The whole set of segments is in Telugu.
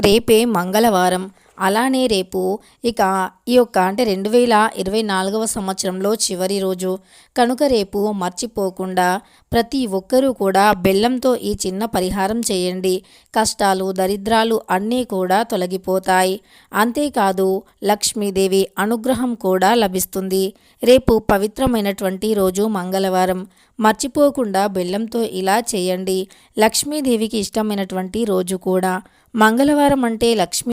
రేపే మంగళవారం అలానే రేపు ఇక ఈ యొక్క అంటే రెండు వేల ఇరవై నాలుగవ సంవత్సరంలో చివరి రోజు. కనుక రేపు మర్చిపోకుండా ప్రతి ఒక్కరూ కూడా బెల్లంతో ఈ చిన్న పరిహారం చేయండి. కష్టాలు దరిద్రాలు అన్నీ కూడా తొలగిపోతాయి. అంతేకాదు లక్ష్మీదేవి అనుగ్రహం కూడా లభిస్తుంది. రేపు పవిత్రమైనటువంటి రోజు మంగళవారం. మర్చిపోకుండా బెల్లంతో ఇలా చేయండి. లక్ష్మీదేవికి ఇష్టమైనటువంటి రోజు కూడా. మంగళవారం అంటే లక్ష్మీ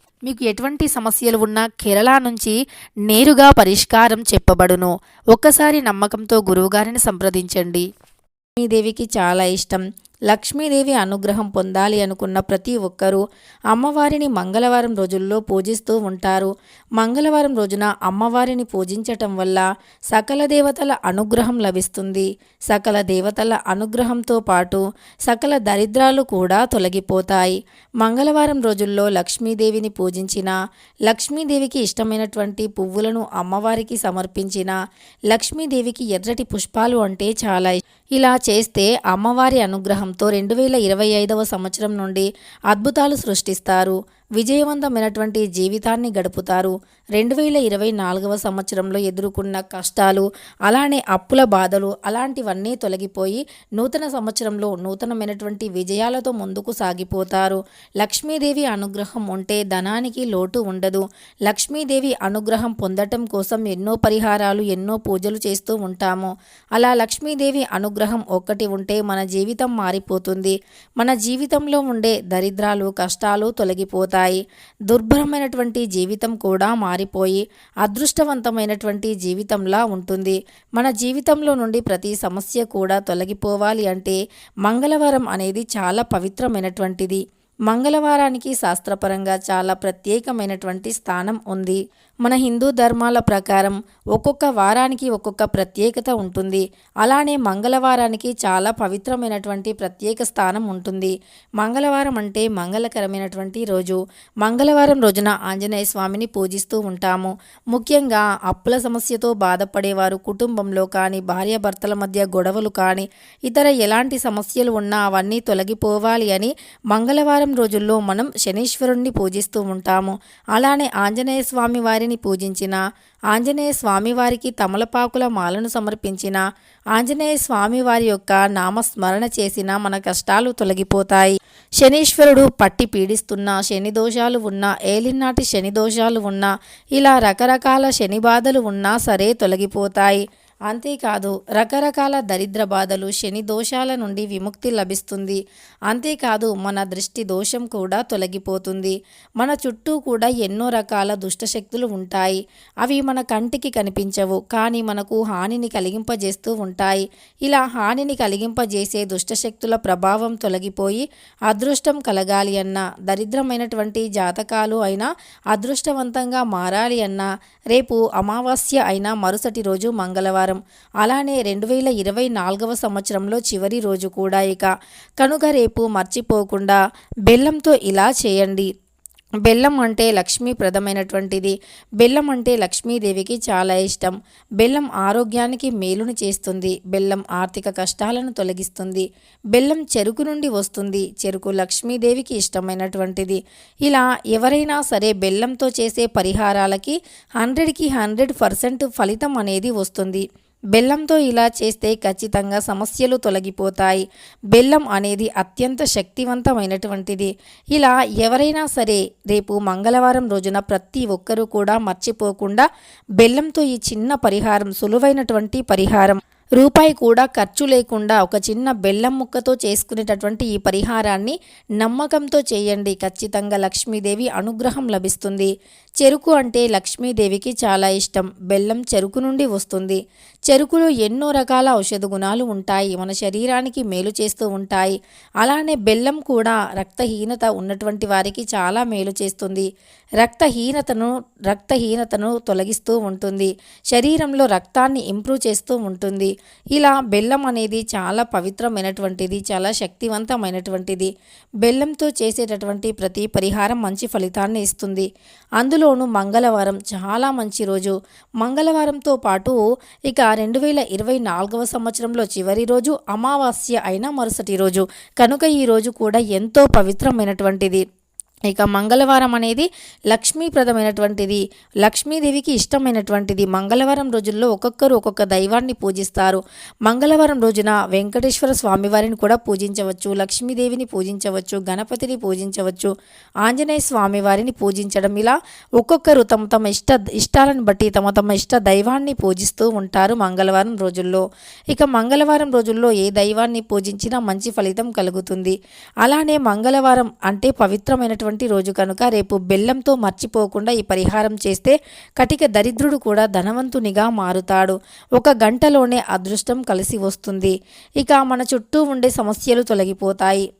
మీకు ఎటువంటి సమస్యలు ఉన్నా కేరళ నుంచి నేరుగా పరిష్కారం చెప్పబడును. ఒక్కసారి నమ్మకంతో గురువుగారిని సంప్రదించండి. లక్ష్మీదేవికి చాలా ఇష్టం. లక్ష్మీదేవి అనుగ్రహం పొందాలి అనుకున్న ప్రతి ఒక్కరూ అమ్మవారిని మంగళవారం రోజుల్లో పూజిస్తూ ఉంటారు. మంగళవారం రోజున అమ్మవారిని పూజించటం వల్ల సకల దేవతల అనుగ్రహం లభిస్తుంది. సకల దేవతల అనుగ్రహంతో పాటు సకల దరిద్రాలు కూడా తొలగిపోతాయి. మంగళవారం రోజుల్లో లక్ష్మీదేవిని పూజించిన లక్ష్మీదేవికి ఇష్టమైనటువంటి పువ్వులను అమ్మవారికి సమర్పించిన లక్ష్మీదేవికి ఎర్రటి పుష్పాలు అంటే చాలా ఇలా చేస్తే అమ్మవారి అనుగ్రహం అనుగ్రహంతో రెండు వేల ఇరవై ఐదవ సంవత్సరం నుండి అద్భుతాలు సృష్టిస్తారు. విజయవంతమైనటువంటి జీవితాన్ని గడుపుతారు. రెండు వేల ఇరవై నాలుగవ సంవత్సరంలో ఎదుర్కొన్న కష్టాలు అలానే అప్పుల బాధలు అలాంటివన్నీ తొలగిపోయి నూతన సంవత్సరంలో నూతనమైనటువంటి విజయాలతో ముందుకు సాగిపోతారు. లక్ష్మీదేవి అనుగ్రహం ఉంటే ధనానికి లోటు ఉండదు. లక్ష్మీదేవి అనుగ్రహం పొందటం కోసం ఎన్నో పరిహారాలు ఎన్నో పూజలు చేస్తూ ఉంటాము. అలా లక్ష్మీదేవి అనుగ్రహం ఒక్కటి ఉంటే మన జీవితం మారిపోతుంది. మన జీవితంలో ఉండే దరిద్రాలు కష్టాలు తొలగిపోతాయి. దుర్భరమైనటువంటి జీవితం కూడా మారిపోయి అదృష్టవంతమైనటువంటి జీవితంలా ఉంటుంది. మన జీవితంలో నుండి ప్రతి సమస్య కూడా తొలగిపోవాలి అంటే మంగళవారం అనేది చాలా పవిత్రమైనటువంటిది. మంగళవారానికి శాస్త్రపరంగా చాలా ప్రత్యేకమైనటువంటి స్థానం ఉంది. మన హిందూ ధర్మాల ప్రకారం ఒక్కొక్క వారానికి ఒక్కొక్క ప్రత్యేకత ఉంటుంది. అలానే మంగళవారానికి చాలా పవిత్రమైనటువంటి ప్రత్యేక స్థానం ఉంటుంది. మంగళవారం అంటే మంగళకరమైనటువంటి రోజు. మంగళవారం రోజున ఆంజనేయ స్వామిని పూజిస్తూ ఉంటాము. ముఖ్యంగా అప్పుల సమస్యతో బాధపడేవారు కుటుంబంలో కానీ భార్యాభర్తల మధ్య గొడవలు కానీ ఇతర ఎలాంటి సమస్యలు ఉన్నా అవన్నీ తొలగిపోవాలి అని మంగళవారం రోజుల్లో మనం శనీశ్వరుణ్ణి పూజిస్తూ ఉంటాము. అలానే ఆంజనేయ స్వామి వారిని పూజించిన ఆంజనేయ స్వామివారికి తమలపాకుల మాలను సమర్పించిన ఆంజనేయ స్వామి వారి యొక్క నామస్మరణ చేసిన మన కష్టాలు తొలగిపోతాయి. శనీశ్వరుడు పట్టి పీడిస్తున్న శని దోషాలు ఉన్నా ఏలినాటి శని దోషాలు ఉన్నా ఇలా రకరకాల శని బాధలు ఉన్నా సరే తొలగిపోతాయి. అంతేకాదు రకరకాల దరిద్ర బాధలు శని దోషాల నుండి విముక్తి లభిస్తుంది. అంతేకాదు మన దృష్టి దోషం కూడా తొలగిపోతుంది. మన చుట్టూ కూడా ఎన్నో రకాల దుష్టశక్తులు ఉంటాయి. అవి మన కంటికి కనిపించవు కానీ మనకు హానిని కలిగింపజేస్తూ ఉంటాయి. ఇలా హానిని కలిగింపజేసే దుష్టశక్తుల ప్రభావం తొలగిపోయి అదృష్టం కలగాలి అన్నా దరిద్రమైనటువంటి జాతకాలు అయినా అదృష్టవంతంగా మారాలి అన్నా రేపు అమావాస్య అయినా మరుసటి రోజు మంగళవారం అలానే రెండు వేల ఇరవై నాలుగవ సంవత్సరంలో చివరి రోజు కూడా ఇక. కనుక రేపు మర్చిపోకుండా బెల్లంతో ఇలా చేయండి. బెల్లం అంటే లక్ష్మీప్రదమైనటువంటిది. బెల్లం అంటే లక్ష్మీదేవికి చాలా ఇష్టం. బెల్లం ఆరోగ్యానికి మేలును చేస్తుంది. బెల్లం ఆర్థిక కష్టాలను తొలగిస్తుంది. బెల్లం చెరుకు నుండి వస్తుంది. చెరుకు లక్ష్మీదేవికి ఇష్టమైనటువంటిది. ఇలా ఎవరైనా సరే బెల్లంతో చేసే పరిహారాలకి హండ్రెడ్కి హండ్రెడ్ పర్సెంట్ ఫలితం అనేది వస్తుంది. బెల్లంతో ఇలా చేస్తే ఖచ్చితంగా సమస్యలు తొలగిపోతాయి. బెల్లం అనేది అత్యంత శక్తివంతమైనటువంటిది. ఇలా ఎవరైనా సరే రేపు మంగళవారం రోజున ప్రతి ఒక్కరూ కూడా మర్చిపోకుండా బెల్లంతో ఈ చిన్న పరిహారం సులువైనటువంటి పరిహారం రూపాయి కూడా ఖర్చు లేకుండా ఒక చిన్న బెల్లం ముక్కతో చేసుకునేటటువంటి ఈ పరిహారాన్ని నమ్మకంతో చేయండి. ఖచ్చితంగా లక్ష్మీదేవి అనుగ్రహం లభిస్తుంది. చెరుకు అంటే లక్ష్మీదేవికి చాలా ఇష్టం. బెల్లం చెరుకు నుండి వస్తుంది. చెరుకులో ఎన్నో రకాల ఔషధ గుణాలు ఉంటాయి. మన శరీరానికి మేలు చేస్తూ ఉంటాయి. అలానే బెల్లం కూడా రక్తహీనత ఉన్నటువంటి వారికి చాలా మేలు చేస్తుంది. రక్తహీనతను రక్తహీనతను తొలగిస్తూ ఉంటుంది. శరీరంలో రక్తాన్ని ఇంప్రూవ్ చేస్తూ ఉంటుంది. ఇలా బెల్లం అనేది చాలా పవిత్రమైనటువంటిది చాలా శక్తివంతమైనటువంటిది. బెల్లంతో చేసేటటువంటి ప్రతి పరిహారం మంచి ఫలితాన్ని ఇస్తుంది. అందులోనూ మంగళవారం చాలా మంచి రోజు. మంగళవారంతో పాటు ఇక రెండు వేల ఇరవై నాలుగవ సంవత్సరంలో చివరి రోజు అమావాస్య అయిన మరుసటి రోజు. కనుక ఈ రోజు కూడా ఎంతో పవిత్రమైనటువంటిది. ఇక మంగళవారం అనేది లక్ష్మీప్రదమైనటువంటిది. లక్ష్మీదేవికి ఇష్టమైనటువంటిది. మంగళవారం రోజుల్లో ఒక్కొక్కరు ఒక్కొక్క దైవాన్ని పూజిస్తారు. మంగళవారం రోజున వెంకటేశ్వర స్వామివారిని కూడా పూజించవచ్చు. లక్ష్మీదేవిని పూజించవచ్చు. గణపతిని పూజించవచ్చు. ఆంజనేయ స్వామివారిని పూజించడం. ఇలా ఒక్కొక్కరు తమ తమ ఇష్ట ఇష్టాలను బట్టి తమ తమ ఇష్ట దైవాన్ని పూజిస్తూ ఉంటారు మంగళవారం రోజుల్లో. ఇక మంగళవారం రోజుల్లో ఏ దైవాన్ని పూజించినా మంచి ఫలితం కలుగుతుంది. అలానే మంగళవారం అంటే పవిత్రమైనటువంటి రోజు కనుక రేపు బెల్లంతో మర్చిపోకుండా ఈ పరిహారం చేస్తే కటిక దరిద్రుడు కూడా ధనవంతునిగా మారుతాడు. ఒక గంటలోనే అదృష్టం కలిసి వస్తుంది. ఇక మన చుట్టూ ఉండే సమస్యలు తొలగిపోతాయి.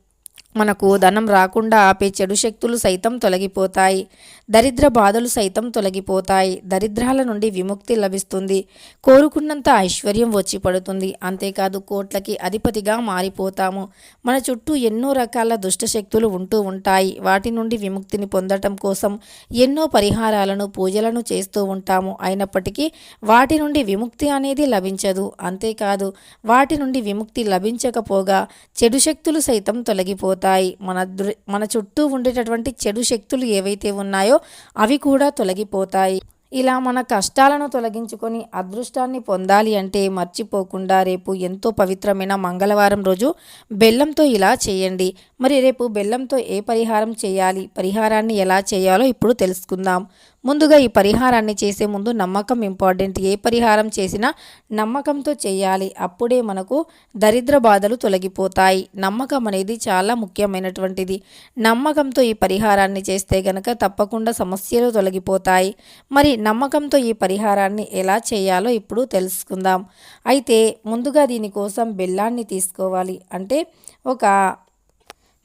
మనకు ధనం రాకుండా ఆపే చెడు శక్తులు సైతం తొలగిపోతాయి. దరిద్ర బాధలు సైతం తొలగిపోతాయి. దరిద్రాల నుండి విముక్తి లభిస్తుంది. కోరుకున్నంత ఐశ్వర్యం వచ్చి పడుతుంది. అంతేకాదు కోట్లకి అధిపతిగా మారిపోతాము. మన చుట్టూ ఎన్నో రకాల దుష్ట శక్తులు ఉంటూ ఉంటాయి. వాటి నుండి విముక్తిని పొందటం కోసం ఎన్నో పరిహారాలను పూజలను చేస్తూ ఉంటాము. అయినప్పటికీ వాటి నుండి విముక్తి అనేది లభించదు. అంతేకాదు వాటి నుండి విముక్తి లభించకపోగా చెడు శక్తులు సైతం తొలగిపోతాయి తొలగిపోతాయి. మన దృ మన చుట్టూ ఉండేటటువంటి చెడు శక్తులు ఏవైతే ఉన్నాయో అవి కూడా తొలగిపోతాయి. ఇలా మన కష్టాలను తొలగించుకొని అదృష్టాన్ని పొందాలి అంటే మర్చిపోకుండా రేపు ఎంతో పవిత్రమైన మంగళవారం రోజు బెల్లంతో ఇలా చేయండి. మరి రేపు బెల్లంతో ఏ పరిహారం చేయాలి? పరిహారాన్ని ఎలా చేయాలో ఇప్పుడు తెలుసుకుందాం. ముందుగా ఈ పరిహారాన్ని చేసే ముందు నమ్మకం ఇంపార్టెంట్ ఏ పరిహారం చేసినా నమ్మకంతో చేయాలి. అప్పుడే మనకు దరిద్ర బాధలు తొలగిపోతాయి. నమ్మకం అనేది చాలా ముఖ్యమైనటువంటిది. నమ్మకంతో ఈ పరిహారాన్ని చేస్తే గనక తప్పకుండా సమస్యలు తొలగిపోతాయి. మరి నమ్మకంతో ఈ పరిహారాన్ని ఎలా చేయాలో ఇప్పుడు తెలుసుకుందాం. అయితే ముందుగా దీనికోసం బెల్లాన్ని తీసుకోవాలి. అంటే ఒక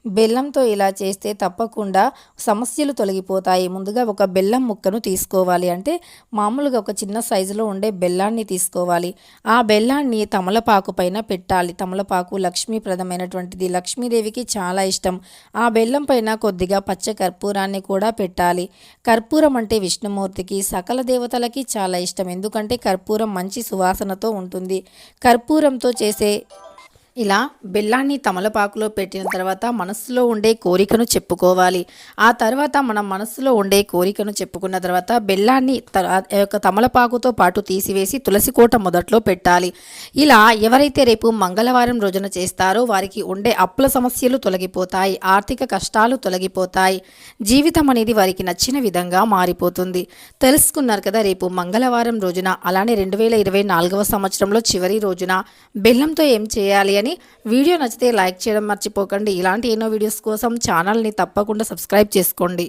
బెల్లంతో ఇలా చేస్తే తప్పకుండా సమస్యలు తొలగిపోతాయి. ముందుగా ఒక బెల్లం ముక్కను తీసుకోవాలి. అంటే మామూలుగా ఒక చిన్న సైజులో ఉండే బెల్లాన్ని తీసుకోవాలి. ఆ బెల్లాన్ని తమలపాకు పైన పెట్టాలి. తమలపాకు లక్ష్మీప్రదమైనటువంటిది. లక్ష్మీదేవికి చాలా ఇష్టం. ఆ బెల్లం పైన కొద్దిగా పచ్చ కర్పూరాన్ని కూడా పెట్టాలి. కర్పూరం అంటే విష్ణుమూర్తికి సకల దేవతలకి చాలా ఇష్టం. ఎందుకంటే కర్పూరం మంచి సువాసనతో ఉంటుంది. కర్పూరంతో చేసే ఇలా బెల్లాన్ని తమలపాకులో పెట్టిన తర్వాత మనస్సులో ఉండే కోరికను చెప్పుకోవాలి. ఆ తర్వాత మనం మనస్సులో ఉండే కోరికను చెప్పుకున్న తర్వాత బెల్లాన్ని యొక్క తమలపాకుతో పాటు తీసివేసి తులసి కోట మొదట్లో పెట్టాలి. ఇలా ఎవరైతే రేపు మంగళవారం రోజున చేస్తారో వారికి ఉండే అప్పుల సమస్యలు తొలగిపోతాయి ఆర్థిక కష్టాలు తొలగిపోతాయి. జీవితం అనేది వారికి నచ్చిన విధంగా మారిపోతుంది. తెలుసుకున్నారు కదా రేపు మంగళవారం రోజున అలానే రెండు వేల ఇరవై నాలుగవ సంవత్సరంలో చివరి రోజున బెల్లంతో ఏం చేయాలి అని వీడియో నచ్చితే లైక్ చేయడం మర్చిపోకండి. ఇలాంటి ఎన్నో వీడియోస్ కోసం ఛానల్ని తప్పకుండా సబ్స్క్రైబ్ చేసుకోండి.